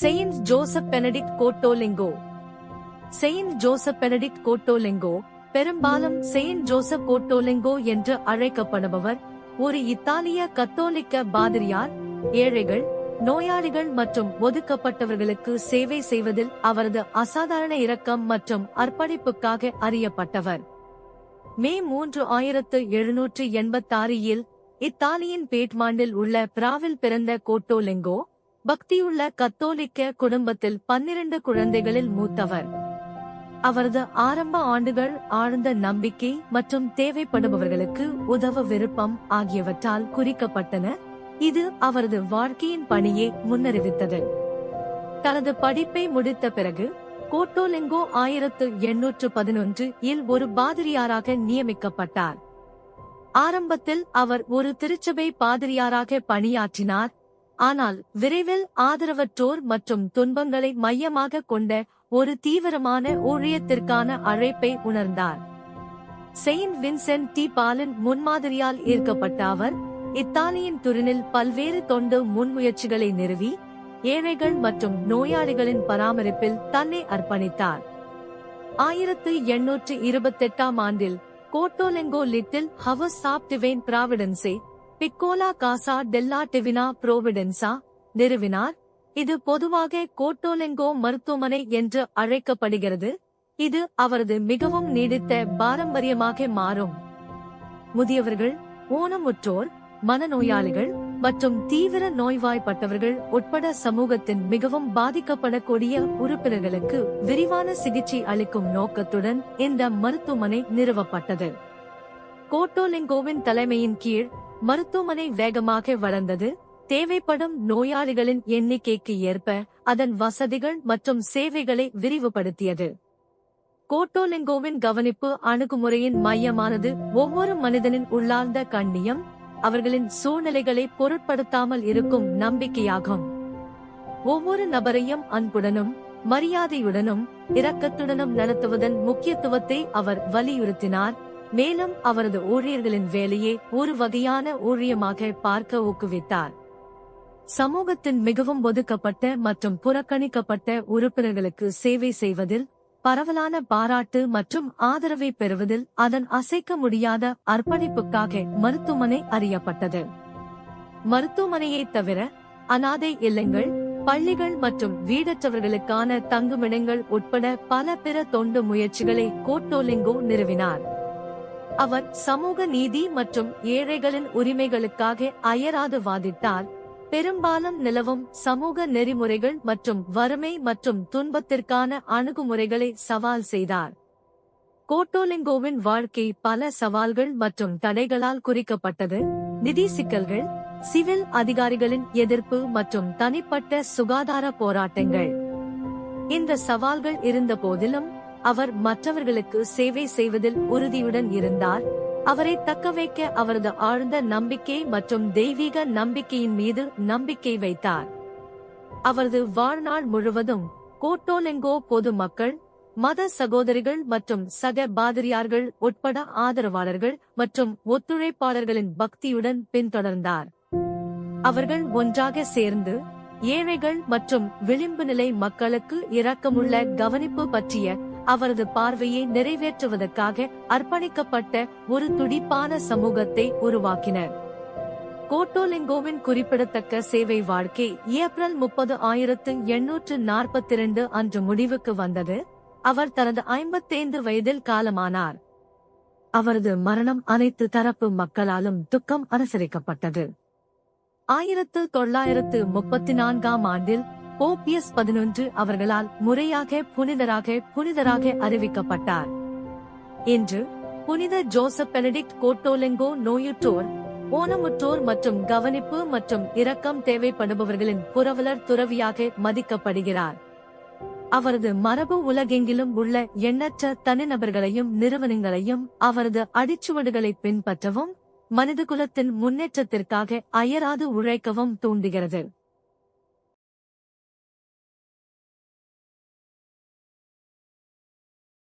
Saint Joseph Benedict Cottolengo Saint Joseph Benedict Cottolengo பெரும்பாலும் Saint Joseph கோட்டோலிங்கோ என்று அழைக்கப்படுபவர் ஒரு இத்தாலிய கத்தோலிக்க பாதிரியார் ஏழைகள் நோயாளிகள் மற்றும் ஒதுக்கப்பட்டவர்களுக்கு சேவை செய்வதில் அவரது அசாதாரண இரக்கம் மற்றும் அர்ப்பணிப்புக்காக அறியப்பட்டவர். மே மூன்று ஆயிரத்து எழுநூற்று எண்பத்தாறு இத்தாலியின் பேட்மாண்டில் உள்ள பிராவில் பிறந்த கோட்டோலிங்கோ பக்தியுள்ள கத்தோலிக்க குடும்பத்தில் பன்னிரண்டு குழந்தைகளில் மூத்தவர். அவரது ஆரம்ப ஆண்டுகள் ஆழ்ந்த நம்பிக்கை மற்றும் தேவைப்படுபவர்களுக்கு உதவ விருப்பம் ஆகியவற்றால் குறிக்கப்பட்டன. இது அவரது வாழ்க்கையின் பணியை முன்னறிவித்தது. தனது படிப்பை முடித்த பிறகு கோட்டோலிங்கோ ஆயிரத்து எண்ணூற்று பதினொன்று இல் ஒரு பாதிரியாராக நியமிக்கப்பட்டார். ஆரம்பத்தில் அவர் ஒரு திருச்சபை பாதிரியாராக பணியாற்றினார். ஆனால் விரைவில் ஆதரவற்றோர் மற்றும் துன்பங்களை மையமாக கொண்ட ஒரு தீவிரமான ஊழியத்திற்கான அழைப்பை உணர்ந்தார். Saint Vincent de. பாலின் முன்மாதிரியால் ஈர்க்கப்பட்ட அவர் இத்தாலியின் துரினில் பல்வேறு தொண்டு முன்முயற்சிகளை நிறுவி ஏழைகள் மற்றும் நோயாளிகளின் பராமரிப்பில் தன்னை அர்ப்பணித்தார். ஆயிரத்து எண்ணூற்று இருபத்தெட்டாம் ஆண்டில் கோட்டோலெங்கோ லிட்டில் ஹவஸ் சாப்டிவேன் Providence பிராவிடன்ஸை Piccola Casa Della Divina Provvidenza நிறுவினார். இது பொதுவாக கோட்டோலெங்கோ மருத்துவமனை என்று அழைக்கப்படுகிறது. இது அவரது மிகவும் நீடித்த பாரம்பரியமாக மாறும். முதியவர்கள் ஊனமுற்றோர் மனநோயாளிகள் மற்றும் தீவிர நோய்வாய்ப்பட்டவர்கள் உட்பட சமூகத்தின் மிகவும் பாதிக்கப்படக்கூடிய உறுப்பினர்களுக்கு விரிவான சிகிச்சை அளிக்கும் நோக்கத்துடன் இந்த மருத்துவமனை நிறுவப்பட்டது. கோட்டோலிங்கோவின் தலைமையின் கீழ் மருத்துவமனை வேகமாக வளர்ந்தது. தேவைப்படும் நோயாளிகளின் எண்ணிக்கைக்கு ஏற்ப அதன் வசதிகள் மற்றும் சேவைகளை விரிவுபடுத்தியது. கோட்டோலிங்கோவின் கவனிப்பு அணுகுமுறையின் மையமானது ஒவ்வொரு மனிதனின் உள்ளார்ந்த கண்ணியம் அவர்களின் சூழ்நிலைகளை பொருட்படுத்தாமல் இருக்கும் நம்பிக்கையாகும். ஒவ்வொரு நபரையும் அன்புடனும் மரியாதையுடனும் இரக்கத்துடனும் நடத்துவதன் முக்கியத்துவத்தை அவர் வலியுறுத்தினார். மேலும் அவரது ஊழியர்களின் வேலையை ஒரு வகையான ஊழியமாக பார்க்க ஊக்குவித்தார். சமூகத்தின் மிகவும் ஒதுக்கப்பட்ட மற்றும் புறக்கணிக்கப்பட்ட உறுப்பினர்களுக்கு சேவை செய்வதில் பரவலான பாராட்டு மற்றும் ஆதரவை பெறுவதில் அதன் அசைக்க முடியாத அர்ப்பணிப்புக்காக மருத்துவமனை அறியப்பட்டது. மருத்துவமனையை தவிர அனாதை இல்லங்கள் பள்ளிகள் மற்றும் வீடற்றவர்களுக்கான தங்குமிடங்கள் உட்பட பல பிற தொண்டு முயற்சிகளை கோட்டோலிங்கோ நிறுவினார். அவர் சமூக நீதி மற்றும் ஏழைகளின் உரிமைகளுக்காக அயராது வாதிட்டார் பெரும்பாலும் நிலவும் சமூக நெறிமுறைகள் மற்றும் வறுமை மற்றும் துன்பத்திற்கான அணுகுமுறைகளை சவால் செய்தார். கோட்டோலிங்கோவின் வாழ்க்கை பல சவால்கள் மற்றும் தடைகளால் குறிக்கப்பட்டது. நிதி சிக்கல்கள் சிவில் அதிகாரிகளின் எதிர்ப்பு மற்றும் தனிப்பட்ட சுகாதார போராட்டங்கள். இந்த சவால்கள் இருந்த போதிலும் அவர் மற்றவர்களுக்கு சேவை செய்வதில் உறுதியுடன் இருந்தார். அவரை தக்கவைக்க அவரது ஆழ்ந்த நம்பிக்கை மற்றும் தெய்வீக நம்பிக்கையின் மீது நம்பிக்கை வைத்தார். அவரது வாழ்நாள் முழுவதும் கோட்டோலெங்கோ பொதுமக்கள் மத சகோதரிகள் மற்றும் சக பாதிரியார்கள் உட்பட ஆதரவாளர்கள் மற்றும் ஒத்துழைப்பாளர்களின் பக்தியுடன் பின்தொடர்ந்தார். அவர்கள் ஒன்றாக சேர்ந்து ஏழைகள் மற்றும் விளிம்பு நிலை மக்களுக்கு இரக்கமுள்ள கவனிப்பு பற்றிய அவரது பார்வையை நிறைவேற்றுவதற்காக அர்ப்பணிக்கப்பட்ட ஒரு துடிப்பான சமூகத்தை உருவாக்கினர். கோட்டோலிங்கோவின் குறிப்பிடத்தக்க சேவை வாழ்க்கை ஏப்ரல் முப்பது ஆயிரத்து எண்ணூற்று நாற்பத்தி இரண்டு அன்று முடிவுக்கு வந்தது. அவர் தனது ஐம்பத்தைந்து வயதில் காலமானார். அவரது மரணம் அனைத்து தரப்பு மக்களாலும் துக்கம் அனுசரிக்கப்பட்டது. ஆயிரத்து தொள்ளாயிரத்து முப்பத்தி நான்காம் ஆண்டில் போப்பியஸ் பதினொன்று அவர்களால் முறையாக புனிதராக புனிதராக அறிவிக்கப்பட்டார். இன்று புனித ஜோசப் பெனடிக்ட் கோட்டோலெங்கோ நோயுற்றோர் ஊனமுற்றோர் மற்றும் கவனிப்பு மற்றும் இரக்கம் தேவைப்படுபவர்களின் புரவலர் துறவியாக மதிக்கப்படுகிறார். அவரது மரபு உலகெங்கிலும் உள்ள எண்ணற்ற தனிநபர்களையும் நிறுவனங்களையும் அவரது அடிச்சுவடுகளை பின்பற்றவும் மனிதகுலத்தின் முன்னேற்றத்திற்காக அயராது உழைக்கவும் தூண்டுகிறது.